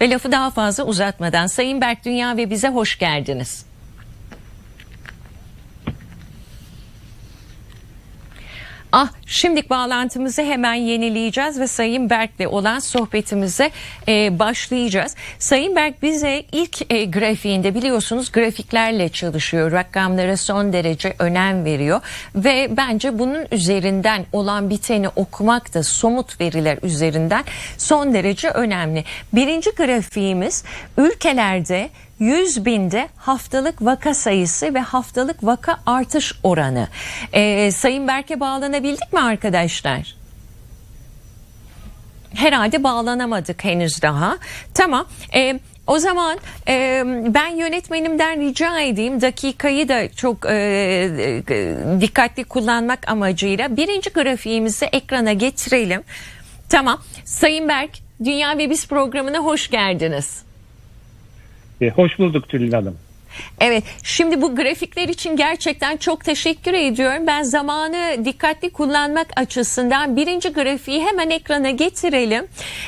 Ve lafı daha fazla uzatmadan Sayın Berk Dünya ve bize hoş geldiniz. Ah şimdi bağlantımızı hemen yenileyeceğiz ve Sayın Berk'le olan sohbetimize e, başlayacağız. Sayın Berk bize ilk e, grafiğinde biliyorsunuz grafiklerle çalışıyor. Rakamlara son derece önem veriyor ve bence bunun üzerinden olan biteni okumak da somut veriler üzerinden son derece önemli. Birinci grafiğimiz ülkelerde 100 binde haftalık vaka sayısı ve haftalık vaka artış oranı. Ee, Sayın Berk'e bağlanabildik mi arkadaşlar? Herhalde bağlanamadık henüz daha. Tamam. Ee, o zaman e, ben yönetmenimden rica edeyim dakikayı da çok e, e, dikkatli kullanmak amacıyla birinci grafiğimizi ekrana getirelim. Tamam. Sayın Berk, Dünya ve Biz programına hoş geldiniz. E, hoş bulduk Tülin Hanım. Evet, şimdi bu grafikler için gerçekten çok teşekkür ediyorum. Ben zamanı dikkatli kullanmak açısından birinci grafiği hemen ekrana getirelim.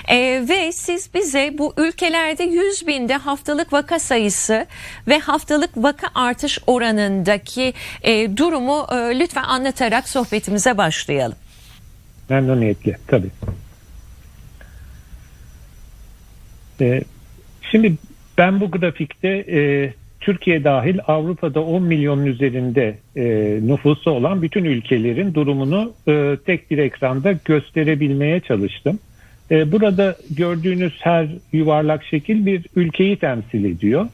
Ee, ve siz bize bu ülkelerde 100 binde haftalık vaka sayısı ve haftalık vaka artış oranındaki e, durumu e, lütfen anlatarak sohbetimize başlayalım. Memnuniyetle tabii. E, şimdi ben bu grafikte e, Türkiye dahil Avrupa'da 10 milyonun üzerinde e, nüfusu olan bütün ülkelerin durumunu e, tek bir ekranda gösterebilmeye çalıştım. E, burada gördüğünüz her yuvarlak şekil bir ülkeyi temsil ediyor.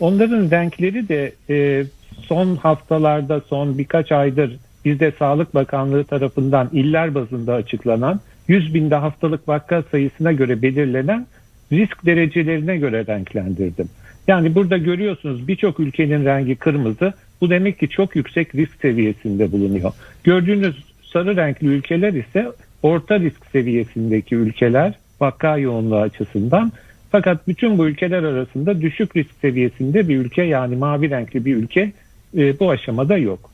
Onların renkleri de e, son haftalarda, son birkaç aydır bizde Sağlık Bakanlığı tarafından iller bazında açıklanan 100 binde haftalık vaka sayısına göre belirlenen risk derecelerine göre renklendirdim. Yani burada görüyorsunuz birçok ülkenin rengi kırmızı. Bu demek ki çok yüksek risk seviyesinde bulunuyor. Gördüğünüz sarı renkli ülkeler ise orta risk seviyesindeki ülkeler vaka yoğunluğu açısından. Fakat bütün bu ülkeler arasında düşük risk seviyesinde bir ülke yani mavi renkli bir ülke e, bu aşamada yok.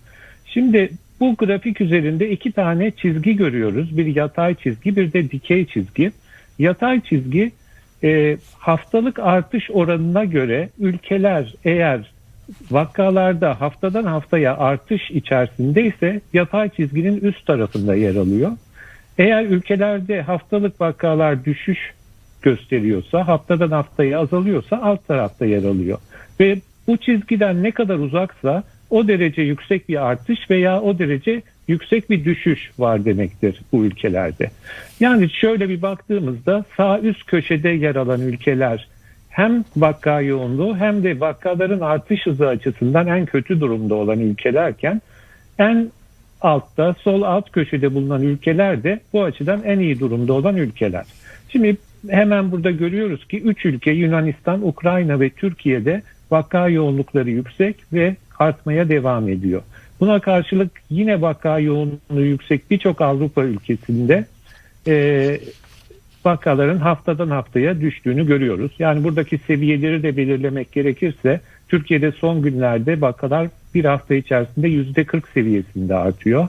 Şimdi bu grafik üzerinde iki tane çizgi görüyoruz. Bir yatay çizgi bir de dikey çizgi. Yatay çizgi e, haftalık artış oranına göre ülkeler eğer vakalarda haftadan haftaya artış içerisindeyse yatay çizginin üst tarafında yer alıyor. Eğer ülkelerde haftalık vakalar düşüş gösteriyorsa haftadan haftaya azalıyorsa alt tarafta yer alıyor. Ve bu çizgiden ne kadar uzaksa o derece yüksek bir artış veya o derece yüksek bir düşüş var demektir bu ülkelerde. Yani şöyle bir baktığımızda sağ üst köşede yer alan ülkeler hem vaka yoğunluğu hem de vakaların artış hızı açısından en kötü durumda olan ülkelerken en altta sol alt köşede bulunan ülkeler de bu açıdan en iyi durumda olan ülkeler. Şimdi hemen burada görüyoruz ki 3 ülke Yunanistan, Ukrayna ve Türkiye'de vaka yoğunlukları yüksek ve artmaya devam ediyor. Buna karşılık yine vaka yoğunluğu yüksek birçok Avrupa ülkesinde e, vakaların haftadan haftaya düştüğünü görüyoruz. Yani buradaki seviyeleri de belirlemek gerekirse Türkiye'de son günlerde vakalar bir hafta içerisinde yüzde 40 seviyesinde artıyor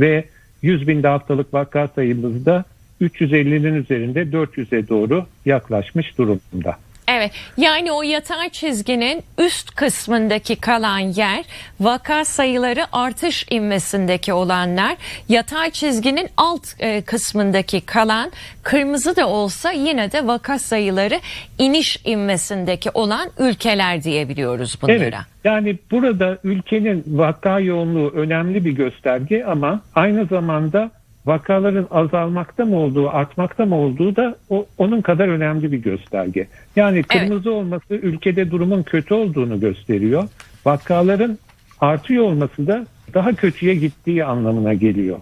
ve 100 binde haftalık vaka sayımızda 350'nin üzerinde 400'e doğru yaklaşmış durumda. Evet yani o yatay çizginin üst kısmındaki kalan yer vaka sayıları artış inmesindeki olanlar yatay çizginin alt e, kısmındaki kalan kırmızı da olsa yine de vaka sayıları iniş inmesindeki olan ülkeler diyebiliyoruz bunlara. Evet yani burada ülkenin vaka yoğunluğu önemli bir gösterge ama aynı zamanda vakaların azalmakta mı olduğu, artmakta mı olduğu da o, onun kadar önemli bir gösterge. Yani kırmızı evet. olması ülkede durumun kötü olduğunu gösteriyor. Vakaların artıyor olması da daha kötüye gittiği anlamına geliyor.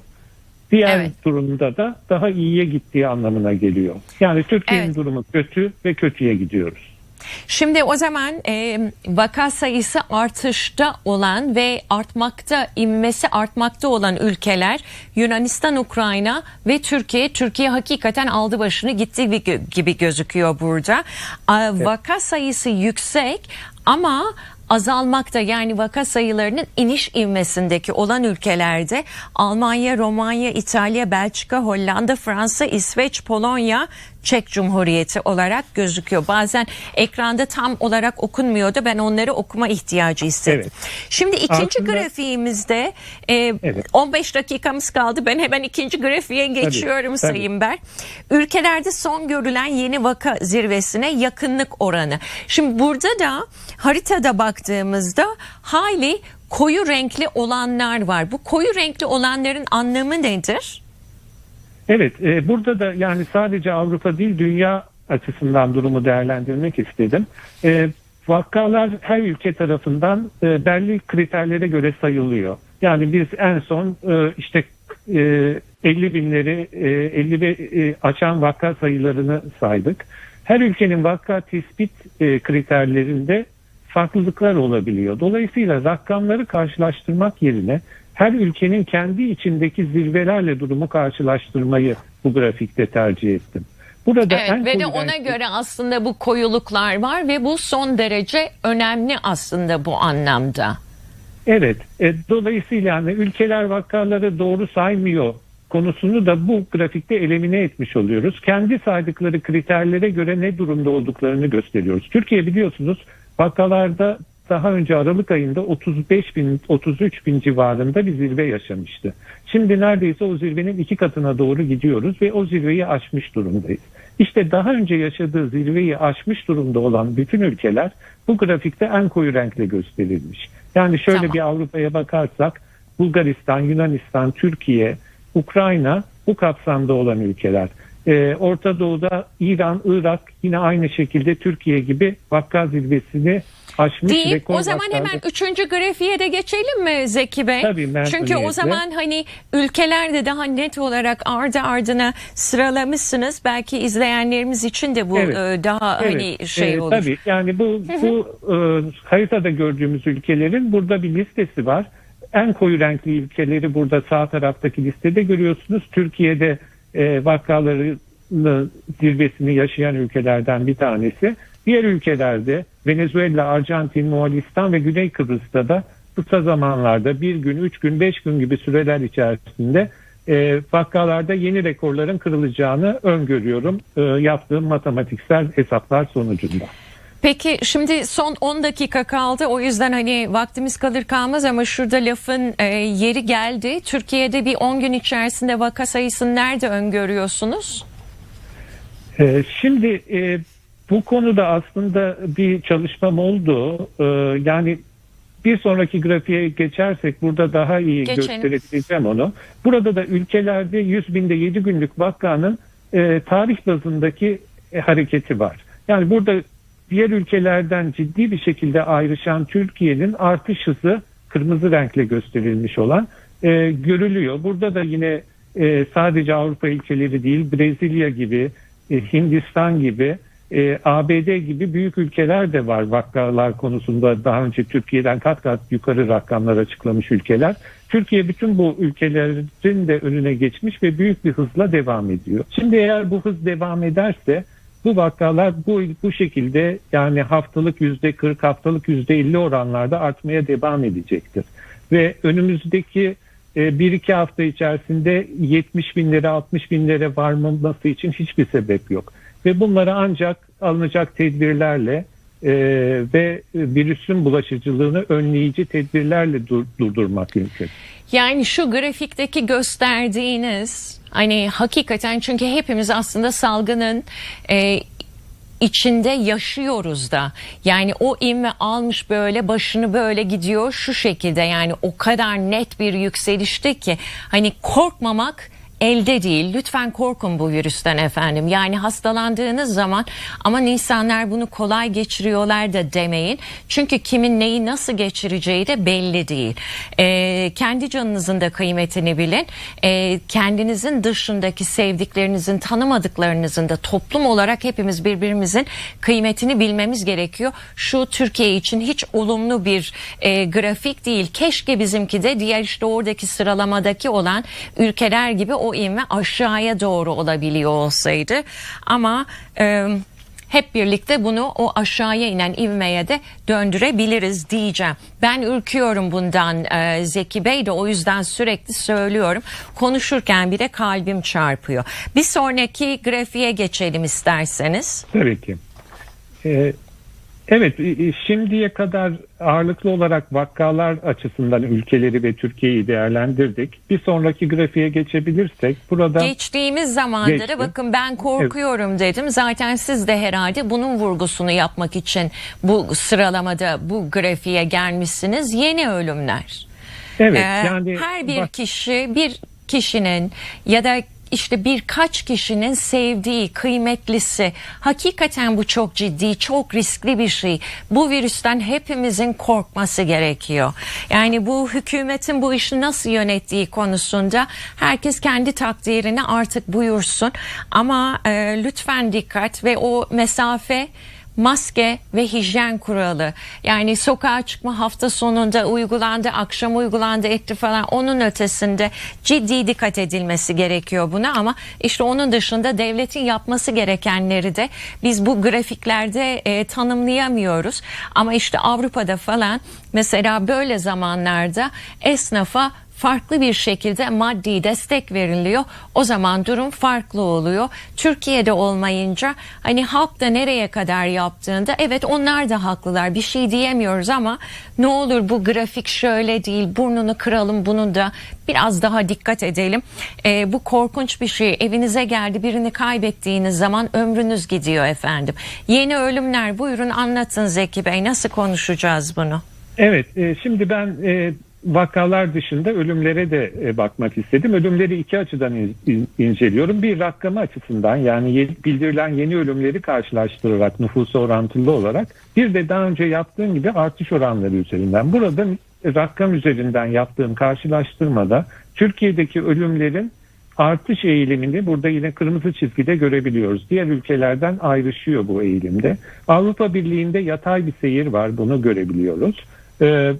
Diğer evet. durumda da daha iyiye gittiği anlamına geliyor. Yani Türkiye'nin evet. durumu kötü ve kötüye gidiyoruz. Şimdi o zaman e, vaka sayısı artışta olan ve artmakta inmesi artmakta olan ülkeler Yunanistan, Ukrayna ve Türkiye. Türkiye hakikaten aldı başını gitti gibi gözüküyor burada. Evet. Vaka sayısı yüksek ama azalmakta yani vaka sayılarının iniş ivmesindeki olan ülkelerde Almanya, Romanya, İtalya, Belçika, Hollanda, Fransa, İsveç, Polonya, Çek Cumhuriyeti olarak gözüküyor. Bazen ekranda tam olarak okunmuyordu. Ben onları okuma ihtiyacı hissettim. Evet. Şimdi ikinci Aslında- grafiğimizde e, Evet. 15 dakikamız kaldı. Ben hemen ikinci grafiğe geçiyorum tabii. Sayın Berk. Ülkelerde son görülen yeni vaka zirvesine yakınlık oranı. Şimdi burada da haritada baktığımızda hayli koyu renkli olanlar var. Bu koyu renkli olanların anlamı nedir? Evet, e, burada da yani sadece Avrupa değil dünya açısından durumu değerlendirmek istedim. E, vakalar her ülke tarafından e, belli kriterlere göre sayılıyor. Yani biz en son e, işte e, 50 binleri e, 50 ve e, aşan vaka sayılarını saydık. Her ülkenin vaka tespit e, kriterlerinde farklılıklar olabiliyor. Dolayısıyla rakamları karşılaştırmak yerine her ülkenin kendi içindeki zirvelerle durumu karşılaştırmayı bu grafikte tercih ettim. Burada en Evet ve de ona renkli- göre aslında bu koyuluklar var ve bu son derece önemli aslında bu anlamda. Evet. E, dolayısıyla yani ülkeler vakaları doğru saymıyor konusunu da bu grafikte elimine etmiş oluyoruz. Kendi saydıkları kriterlere göre ne durumda olduklarını gösteriyoruz. Türkiye biliyorsunuz vakalarda daha önce Aralık ayında 35 bin 33 bin civarında bir zirve yaşamıştı. Şimdi neredeyse o zirvenin iki katına doğru gidiyoruz ve o zirveyi aşmış durumdayız. İşte daha önce yaşadığı zirveyi aşmış durumda olan bütün ülkeler bu grafikte en koyu renkle gösterilmiş. Yani şöyle Tamam. bir Avrupa'ya bakarsak Bulgaristan, Yunanistan, Türkiye, Ukrayna bu kapsamda olan ülkeler. Ee, Orta Doğu'da İran, Irak yine aynı şekilde Türkiye gibi vaka zirvesini aşmış. Rekor o zaman hemen üçüncü grafiğe de geçelim mi Zeki Bey? Tabii. Çünkü o zaman hani ülkelerde daha net olarak ardı ardına sıralamışsınız. Belki izleyenlerimiz için de bu Evet. e, daha Evet, hani şey e, olur. Tabii yani bu, bu e, haritada gördüğümüz ülkelerin burada bir listesi var. En koyu renkli ülkeleri burada sağ taraftaki listede görüyorsunuz. Türkiye'de e, vakalarının zirvesini yaşayan ülkelerden bir tanesi. Diğer ülkelerde Venezuela, Arjantin, Moğolistan ve Güney Kıbrıs'ta da kısa zamanlarda bir gün, üç gün, beş gün gibi süreler içerisinde e, vakalarda yeni rekorların kırılacağını öngörüyorum e, yaptığım matematiksel hesaplar sonucunda. Peki şimdi son 10 dakika kaldı. O yüzden hani vaktimiz kalır kalmaz ama şurada lafın e, yeri geldi. Türkiye'de bir 10 gün içerisinde vaka sayısını nerede öngörüyorsunuz? E, şimdi e, bu konuda aslında bir çalışmam oldu. E, yani bir sonraki grafiğe geçersek burada daha iyi Geçelim. gösterebileceğim onu. Burada da ülkelerde 100 binde 7 günlük vakanın e, tarih bazındaki e, hareketi var. Yani burada diğer ülkelerden ciddi bir şekilde ayrışan Türkiye'nin artış hızı kırmızı renkle gösterilmiş olan e, görülüyor. Burada da yine e, sadece Avrupa ülkeleri değil Brezilya gibi, e, Hindistan gibi, e, ABD gibi büyük ülkeler de var vakalar konusunda daha önce Türkiye'den kat kat yukarı rakamlar açıklamış ülkeler. Türkiye bütün bu ülkelerin de önüne geçmiş ve büyük bir hızla devam ediyor. Şimdi eğer bu hız devam ederse bu vakalar bu, bu şekilde yani haftalık yüzde 40 haftalık yüzde 50 oranlarda artmaya devam edecektir. Ve önümüzdeki e, bir iki hafta içerisinde 70 binlere 60 binlere varmaması için hiçbir sebep yok. Ve bunları ancak alınacak tedbirlerle e, ve virüsün bulaşıcılığını önleyici tedbirlerle dur- durdurmak mümkün. Yani şu grafikteki gösterdiğiniz hani hakikaten çünkü hepimiz aslında salgının e, içinde yaşıyoruz da. Yani o inme almış böyle başını böyle gidiyor şu şekilde yani o kadar net bir yükselişte ki hani korkmamak elde değil. Lütfen korkun bu virüsten efendim. Yani hastalandığınız zaman ama insanlar bunu kolay geçiriyorlar da demeyin. Çünkü kimin neyi nasıl geçireceği de belli değil. Ee, kendi canınızın da kıymetini bilin. Ee, kendinizin dışındaki sevdiklerinizin, tanımadıklarınızın da toplum olarak hepimiz birbirimizin kıymetini bilmemiz gerekiyor. Şu Türkiye için hiç olumlu bir e, grafik değil. Keşke bizimki de diğer işte oradaki sıralamadaki olan ülkeler gibi o inme aşağıya doğru olabiliyor olsaydı. Ama e, hep birlikte bunu o aşağıya inen ivmeye de döndürebiliriz diyeceğim. Ben ürküyorum bundan e, Zeki Bey de o yüzden sürekli söylüyorum. Konuşurken bile kalbim çarpıyor. Bir sonraki grafiğe geçelim isterseniz. Tabii ki. Ee, evet, şimdiye kadar ağırlıklı olarak vakalar açısından ülkeleri ve Türkiye'yi değerlendirdik. Bir sonraki grafiğe geçebilirsek burada Geçtiğimiz zamanları Geçti. bakın ben korkuyorum dedim. Zaten siz de herhalde bunun vurgusunu yapmak için bu sıralamada bu grafiğe gelmişsiniz. Yeni ölümler. evet Ee, yani her bir bak- kişi bir kişinin ya da işte birkaç kişinin sevdiği, kıymetlisi. Hakikaten bu çok ciddi, çok riskli bir şey. Bu virüsten hepimizin korkması gerekiyor. Yani bu hükümetin bu işi nasıl yönettiği konusunda herkes kendi takdirini artık buyursun. Ama e, lütfen dikkat ve o mesafe maske ve hijyen kuralı. Yani sokağa çıkma hafta sonunda uygulandı akşam uygulandı etti falan. Onun ötesinde ciddi dikkat edilmesi gerekiyor buna ama işte onun dışında devletin yapması gerekenleri de biz bu grafiklerde e, tanımlayamıyoruz. Ama işte Avrupa'da falan mesela böyle zamanlarda esnafa farklı bir şekilde maddi destek veriliyor. O zaman durum farklı oluyor. Türkiye'de olmayınca hani halk da nereye kadar yaptığında evet onlar da haklılar bir şey diyemiyoruz ama ne olur bu grafik şöyle değil burnunu kıralım bunun da biraz daha dikkat edelim. Ee, bu korkunç bir şey evinize geldi birini kaybettiğiniz zaman ömrünüz gidiyor efendim. Yeni ölümler buyurun anlatın Zeki Bey nasıl konuşacağız bunu? Evet, e, şimdi ben e, vakalar dışında ölümlere de e, bakmak istedim. Ölümleri iki açıdan in- in- inceliyorum. Bir rakamı açısından yani bildirilen yeni ölümleri karşılaştırarak nüfusa orantılı olarak bir de daha önce yaptığım gibi artış oranları üzerinden. Burada rakam üzerinden yaptığım karşılaştırmada Türkiye'deki ölümlerin artış eğilimini burada yine kırmızı çizgide görebiliyoruz. Diğer ülkelerden ayrışıyor bu eğilimde. Avrupa Birliği'nde yatay bir seyir var bunu görebiliyoruz. Ee,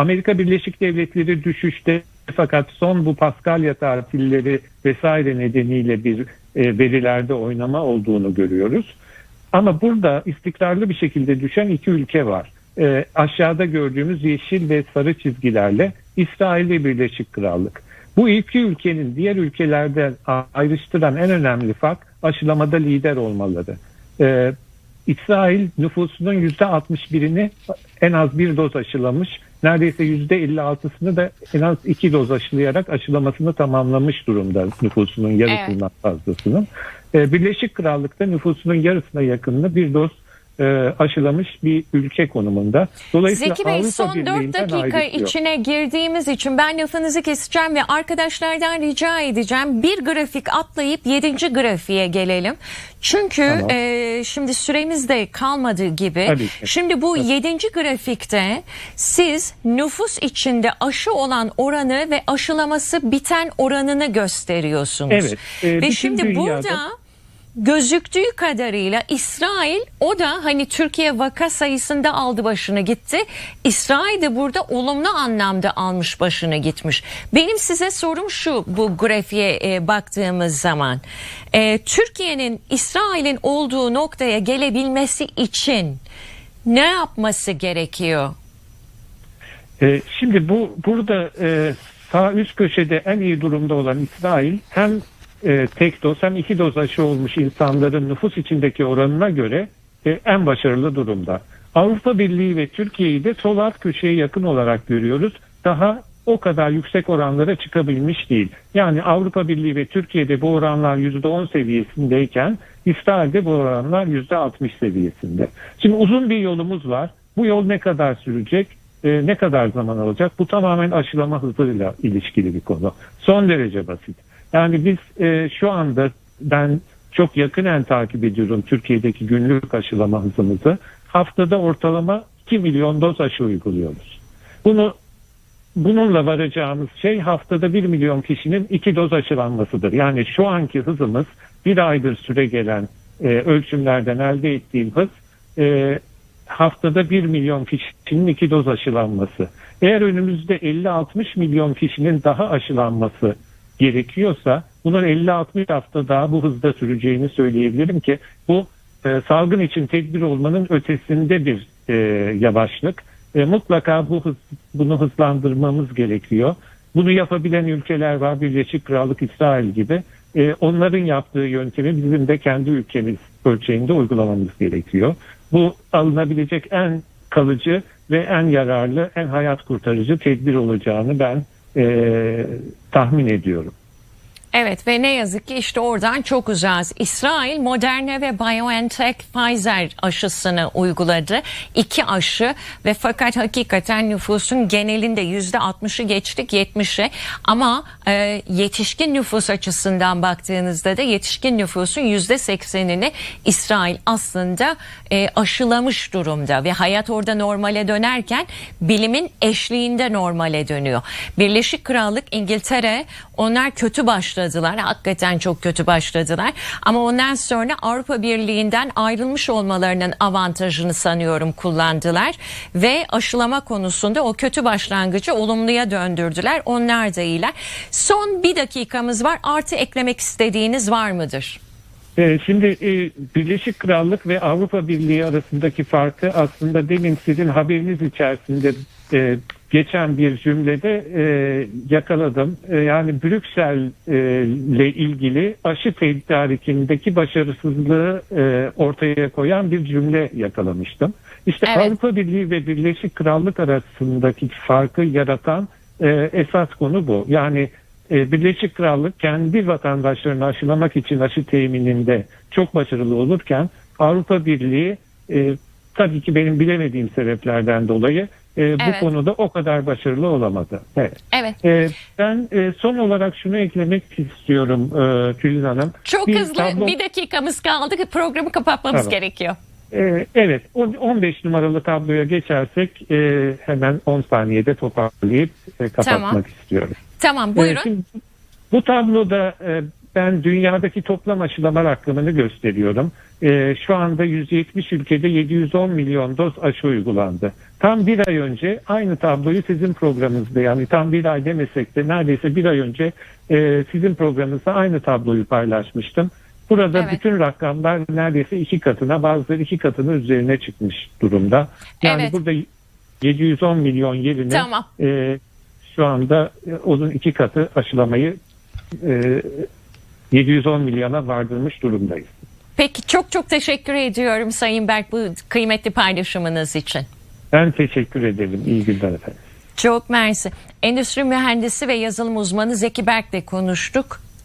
Amerika Birleşik Devletleri düşüşte fakat son bu Paskalya tatilleri vesaire nedeniyle bir e, verilerde oynama olduğunu görüyoruz. Ama burada istikrarlı bir şekilde düşen iki ülke var. Ee, aşağıda gördüğümüz yeşil ve sarı çizgilerle İsrail ve Birleşik Krallık. Bu iki ülkenin diğer ülkelerden ayrıştıran en önemli fark aşılamada lider olmaları. Ee, İsrail nüfusunun %61'ini en az bir doz aşılamış. Neredeyse %56'sını da en az iki doz aşılayarak aşılamasını tamamlamış durumda nüfusunun yarısından fazlasının. Ee, Birleşik Krallık'ta nüfusunun yarısına yakınını bir doz aşılamış bir ülke konumunda. Dolayısıyla Zeki Bey Avrupa son 4 Birliği'nden dakika içine girdiğimiz için ben lafınızı keseceğim ve arkadaşlardan rica edeceğim bir grafik atlayıp 7. grafiğe gelelim. Çünkü Tamam. e, şimdi süremiz de kalmadığı gibi. Tabii ki. Şimdi bu 7. grafikte siz nüfus içinde aşı olan oranı ve aşılaması biten oranını gösteriyorsunuz. Evet, e, ve şimdi dünyada- burada gözüktüğü kadarıyla İsrail o da hani Türkiye vaka sayısında aldı başını gitti. İsrail de burada olumlu anlamda almış başını gitmiş. Benim size sorum şu bu grafiğe e, baktığımız zaman. E, Türkiye'nin İsrail'in olduğu noktaya gelebilmesi için ne yapması gerekiyor? Ee, şimdi bu burada e, sağ üst köşede en iyi durumda olan İsrail hem e, tek doz hem iki doz aşı olmuş insanların nüfus içindeki oranına göre e, en başarılı durumda. Avrupa Birliği ve Türkiye'yi de sol alt köşeye yakın olarak görüyoruz. Daha o kadar yüksek oranlara çıkabilmiş değil. Yani Avrupa Birliği ve Türkiye'de bu oranlar %10 seviyesindeyken İsrail'de bu oranlar %60 seviyesinde. Şimdi uzun bir yolumuz var. Bu yol ne kadar sürecek? e, ne kadar zaman alacak? Bu tamamen aşılama hızıyla ilişkili bir konu. Son derece basit. Yani biz e, şu anda ben çok yakinen takip ediyorum Türkiye'deki günlük aşılama hızımızı. Haftada ortalama 2 milyon doz aşı uyguluyoruz. Bunu bununla varacağımız şey haftada 1 milyon kişinin iki doz aşılanmasıdır. Yani şu anki hızımız bir aydır süre gelen e, ölçümlerden elde ettiğim hız e, haftada 1 milyon kişinin iki doz aşılanması. Eğer önümüzde 50-60 milyon kişinin daha aşılanması gerekiyorsa bunun 50-60 hafta daha bu hızda süreceğini söyleyebilirim ki bu e, salgın için tedbir olmanın ötesinde bir e, yavaşlık. E, mutlaka bu hız, bunu hızlandırmamız gerekiyor. Bunu yapabilen ülkeler var, Birleşik Krallık, İsrail gibi. E, onların yaptığı yöntemi bizim de kendi ülkemiz ölçeğinde uygulamamız gerekiyor. Bu alınabilecek en kalıcı ve en yararlı, en hayat kurtarıcı tedbir olacağını ben e, tahmin ediyorum. Evet ve ne yazık ki işte oradan çok uzağız. İsrail Moderna ve BioNTech Pfizer aşısını uyguladı. İki aşı ve fakat hakikaten nüfusun genelinde yüzde 60'ı geçtik 70'e ama e, yetişkin nüfus açısından baktığınızda da yetişkin nüfusun yüzde 80'ini İsrail aslında e, aşılamış durumda ve hayat orada normale dönerken bilimin eşliğinde normale dönüyor. Birleşik Krallık, İngiltere onlar kötü başladılar. Hakikaten çok kötü başladılar. Ama ondan sonra Avrupa Birliği'nden ayrılmış olmalarının avantajını sanıyorum kullandılar. Ve aşılama konusunda o kötü başlangıcı olumluya döndürdüler. Onlar da iyiler. Son bir dakikamız var. Artı eklemek istediğiniz var mıdır? E, Şimdi e, Birleşik Krallık ve Avrupa Birliği arasındaki farkı aslında demin sizin haberiniz içerisinde e, geçen bir cümlede e, yakaladım. E, yani Brüksel e, ile ilgili aşı tedarikindeki başarısızlığı e, ortaya koyan bir cümle yakalamıştım. İşte Evet. Avrupa Birliği ve Birleşik Krallık arasındaki farkı yaratan e, esas konu bu. Yani e, Birleşik Krallık kendi vatandaşlarını aşılamak için aşı temininde çok başarılı olurken Avrupa Birliği e, tabii ki benim bilemediğim sebeplerden dolayı e, Evet. bu konuda o kadar başarılı olamadı. Evet. Evet. E, ben e, son olarak şunu eklemek istiyorum e, Tülin Hanım. Çok Bir hızlı tablo- bir dakikamız kaldı. Programı kapatmamız Tamam. gerekiyor. E, evet, on- 15 numaralı tabloya geçersek e, hemen 10 saniyede toparlayıp e, kapatmak Tamam. istiyorum. Tamam buyurun. şimdi bu tabloda e, ben dünyadaki toplam aşılama rakamını gösteriyorum. E, Şu anda 170 ülkede 710 milyon doz aşı uygulandı. Tam bir ay önce aynı tabloyu sizin programınızda yani tam bir ay demesek de neredeyse bir ay önce e, sizin programınızda aynı tabloyu paylaşmıştım. Burada Evet. bütün rakamlar neredeyse iki katına bazıları iki katının üzerine çıkmış durumda. Yani Evet. burada 710 milyon yerine Tamam. e, şu anda e, onun iki katı aşılamayı e, 710 milyona vardırmış durumdayız. Peki çok çok teşekkür ediyorum Sayın Berk bu kıymetli paylaşımınız için. Ben teşekkür ederim. İyi günler efendim. Çok mersi. Endüstri mühendisi ve yazılım uzmanı Zeki Berk'le konuştuk.